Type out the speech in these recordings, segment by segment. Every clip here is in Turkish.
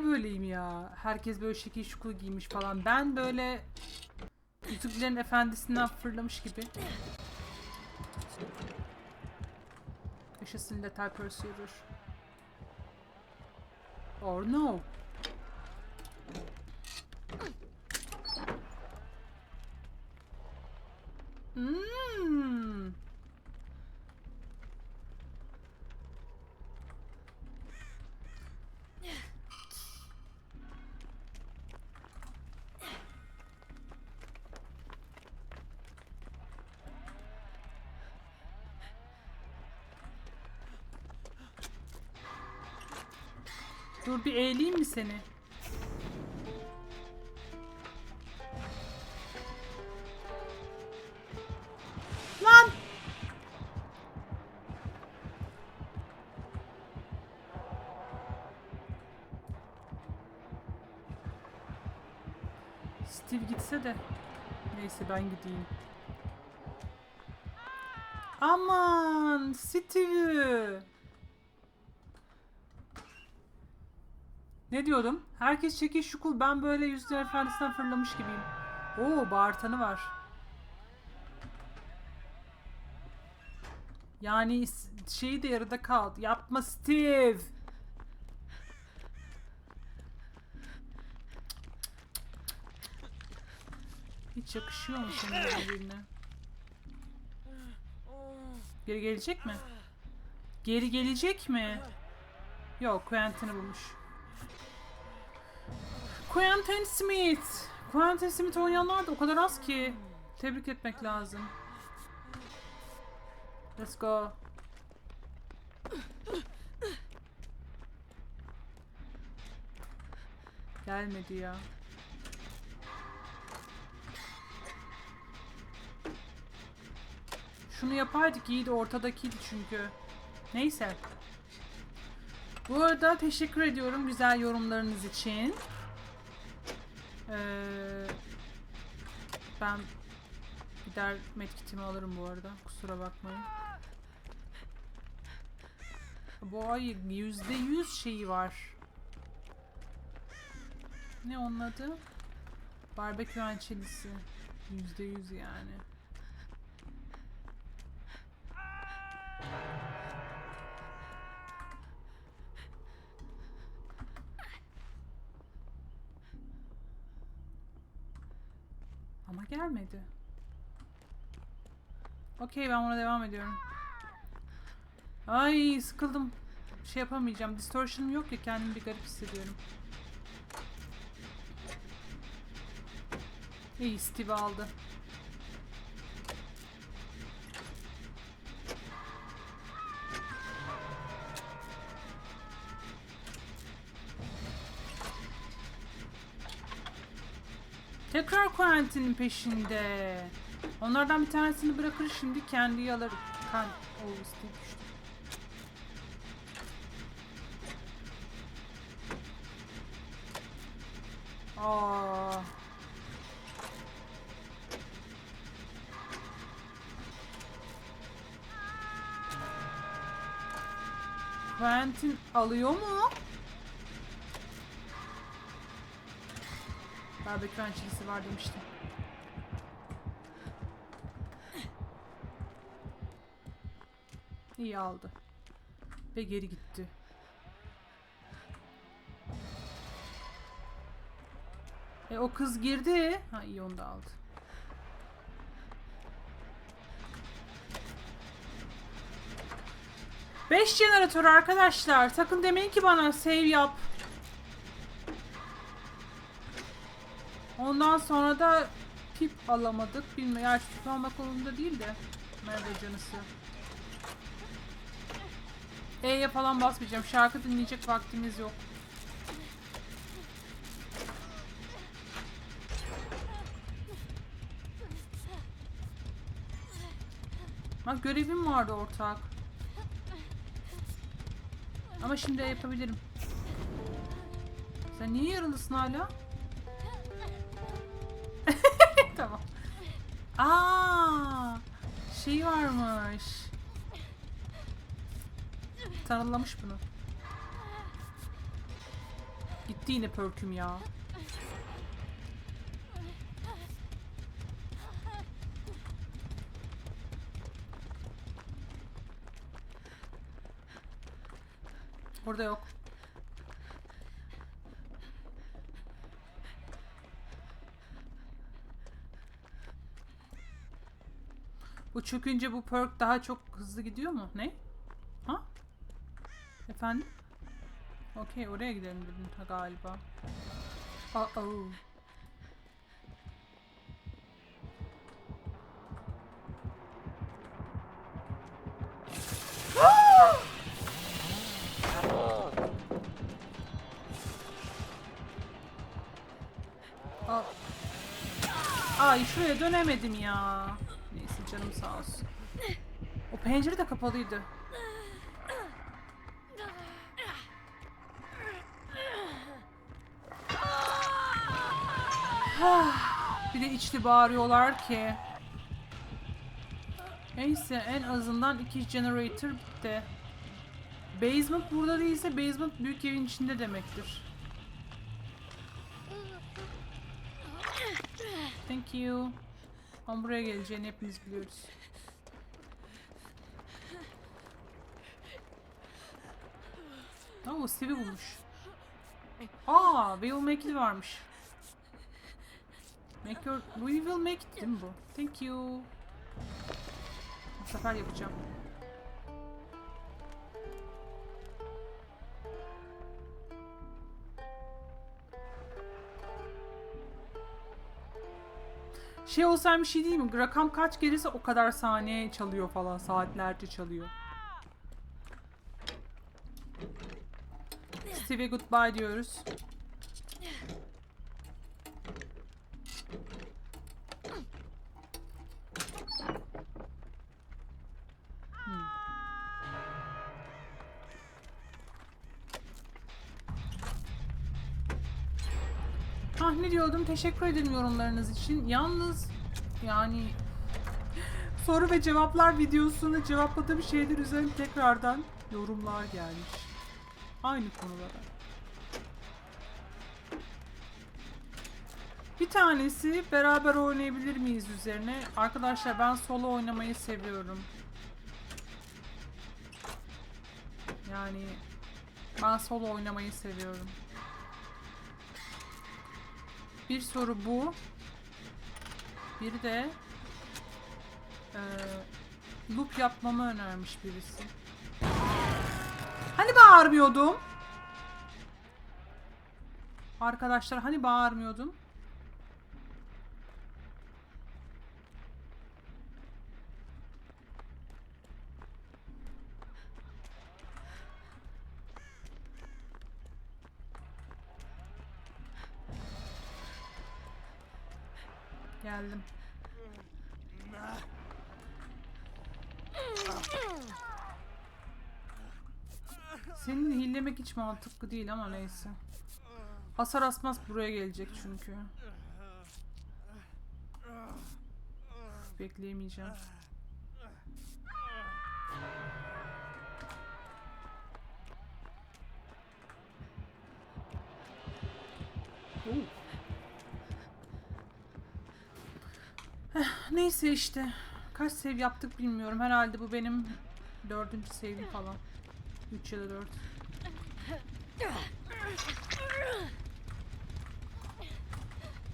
niye böyleyim ya? Herkes böyle şekil şukul giymiş falan. Ben böyle Yüzüklerin Efendisi'nden fırlamış gibi. Yaşasın Lethal Pursuer. Or no. Hmm. Dur bir eğleyeyim mi seni? Lan! Steve gitse de. Neyse ben gideyim. Aman Steve. Ne diyordum? Herkes çekil şukul. Ben böyle Yüzükler Efendisi'nden fırlamış gibiyim. Oo bağırtanı var. Yani şeyi de yarıda kaldı. Yapma Steve. Hiç yakışıyor mu senin öyle birine? Geri gelecek mi? Geri gelecek mi? Yok Quentin'i bulmuş. Quentin Smith. Quentin Smith oynayanlar da o kadar az ki. Tebrik etmek lazım. Let's go. Gelmedi ya. Şunu yapaydık iyiydi ortadakiydi çünkü. Neyse. Bu arada teşekkür ediyorum güzel yorumlarınız için. Ee, ben gider medkitimi alırım bu arada. Kusura bakmayın. Bu ay yüzde yüz şeyi var. Ne onun adı? Barbekü hançelisi. Yüzde yüz yani. Ama gelmedi. Okey ben buna devam ediyorum. Ay sıkıldım. Şey yapamayacağım. Distortion'um yok ya kendimi bir garip hissediyorum. İyi Steve aldı. Tekrar Quentin'in peşinde. Onlardan bir tanesini bırakır şimdi kendi alır. Kan o düştü. Aa. Quentin alıyor mu? Barbekü hançerisi var demiştim. İyi aldı. Ve geri gitti. E o kız girdi. Ha iyi onu da aldı. Beş jeneratör arkadaşlar. Sakın demeyin ki bana save yap. Ondan sonra da pip alamadık. Bilmiyorum. Gerçi pip almak yolunda değil de. Merhaba canısı. E'ye falan basmayacağım. Şarkı dinleyecek vaktimiz yok. Bak görevim vardı ortak. Ama şimdi yapabilirim. Sen niye yaralısın hala? Aa, şey varmış. Tanımlamış bunu. Gitti yine perküm ya. Burada yok. Bu çökünce bu perk daha çok hızlı gidiyor mu? Ne? Ha? Efendim? Okey oraya gidelim dedin ha, galiba. Uh oh. Ay şuraya dönemedim ya. Canım sağ olsun. O pencere de kapalıydı. Ah, Bir de içli bağırıyorlar ki. Neyse en azından iki generator bitti. Basement burada değilse basement büyük evin içinde demektir. Thank you. Ama buraya geleceğini hepimiz biliyoruz. Oo, Steve'i bulmuş. Aa, will make it varmış. Make your... We will make it değil mi bu? Thank you. Bu sefer yapacağım. Şey olsam bir şey değil mi? Rakam kaç gelirse o kadar saniye çalıyor falan. Saatlerce çalıyor. Steve'e goodbye diyoruz. Ne diyordum? Teşekkür ederim yorumlarınız için. Yalnız yani soru ve cevaplar videosunu cevapladığım şeyler üzerine tekrardan yorumlar gelmiş. Aynı konulara. Bir tanesi beraber oynayabilir miyiz üzerine. Arkadaşlar ben solo oynamayı seviyorum. Yani ben solo oynamayı seviyorum. Bir soru bu. Bir de eee loop yapmamı önermiş birisi. Hani bağırmıyordum? Arkadaşlar hani bağırmıyordum? Geldim. Senin hillemek hiç mantıklı değil ama neyse. Hasar asmaz buraya gelecek çünkü. Bekleyemeyeceğim. Oo. Neyse işte. Kaç save yaptık bilmiyorum. Herhalde bu benim dördüncü save'im falan. 3 ya da 4.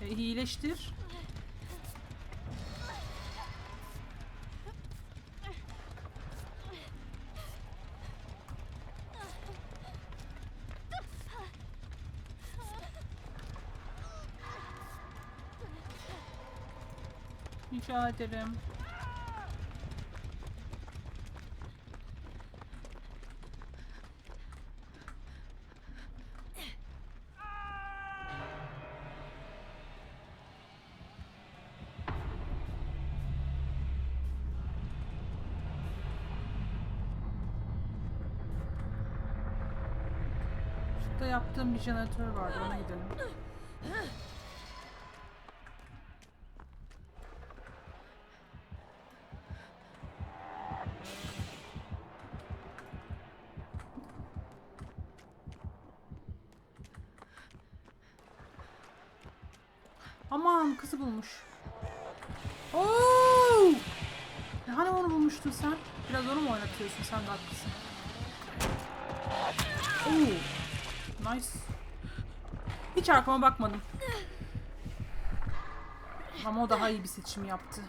E, iyileştir. Rica ederim. Şurada yaptığım bir jeneratör vardı ona gidelim. Aman kızı bulmuş. Oo! E Hani onu bulmuştun sen? Biraz onu mu oynatıyorsun? Sen de haklısın. Oo. Nice. Hiç arkama bakmadım. Ama o daha iyi bir seçim yaptı.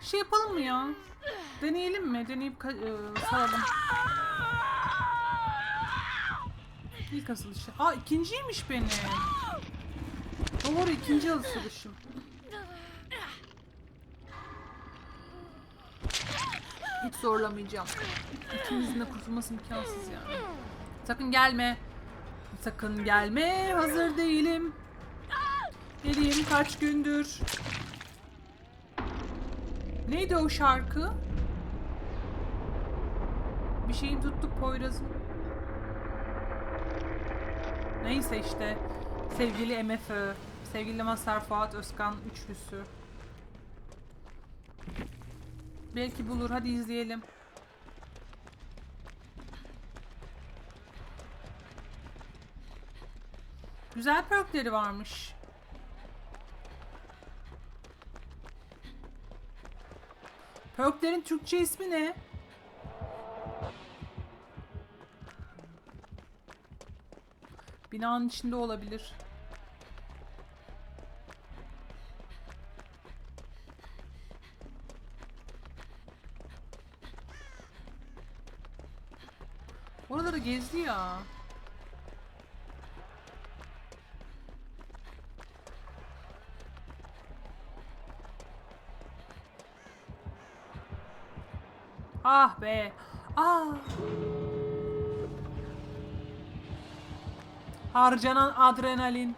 Şey yapalım mı ya? Deneyelim mi? Deneyip e, saralım. İlk asılışı. Aa ikinciymiş benim. Doğru ikinci asılışım. Hiç zorlamayacağım. İkimizin de kurtulması imkansız yani. Sakın gelme. Sakın gelme. Hazır değilim. Geleyim kaç gündür. Neydi o şarkı? Bir şeyin tuttuk Poyraz'ım. Neyse işte. Sevgili MFÖ. Sevgili Mazhar Fuat Özkan üçlüsü. Belki bulur. Hadi izleyelim. Güzel perkleri varmış. Perklerin Türkçe ismi ne? Binanın içinde olabilir. Oraları gezdi ya. Ah be. Ah. Harcanan adrenalin.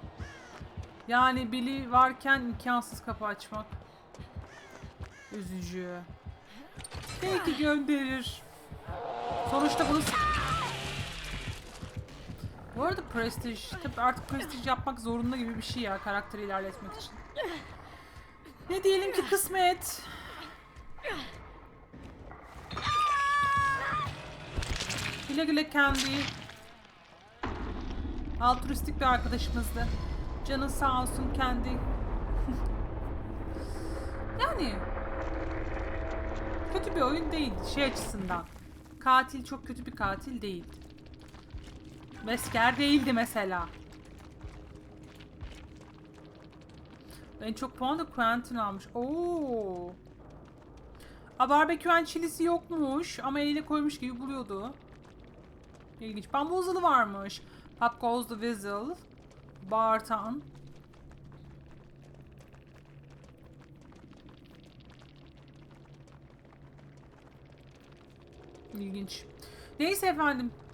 Yani Billy varken imkansız kapı açmak. Üzücü. Belki gönderir. Sonuçta bunu... Bu arada prestij, tabii artık prestij yapmak zorunda gibi bir şey ya karakteri ilerletmek için. Ne diyelim ki kısmet. Güle güle kendi. Altruistik bir arkadaşımızdı. Canın sağ olsun kendi. yani kötü bir oyun değil şey açısından. Katil çok kötü bir katil değil. Wesker değildi mesela. En çok puan da Quentin almış. Oo. A barbekü çilisi yokmuş ama eline koymuş gibi buluyordu. İlginç. Bambuzalı varmış. Pop Goes the Whistle. Bartan. İlginç. Neyse efendim.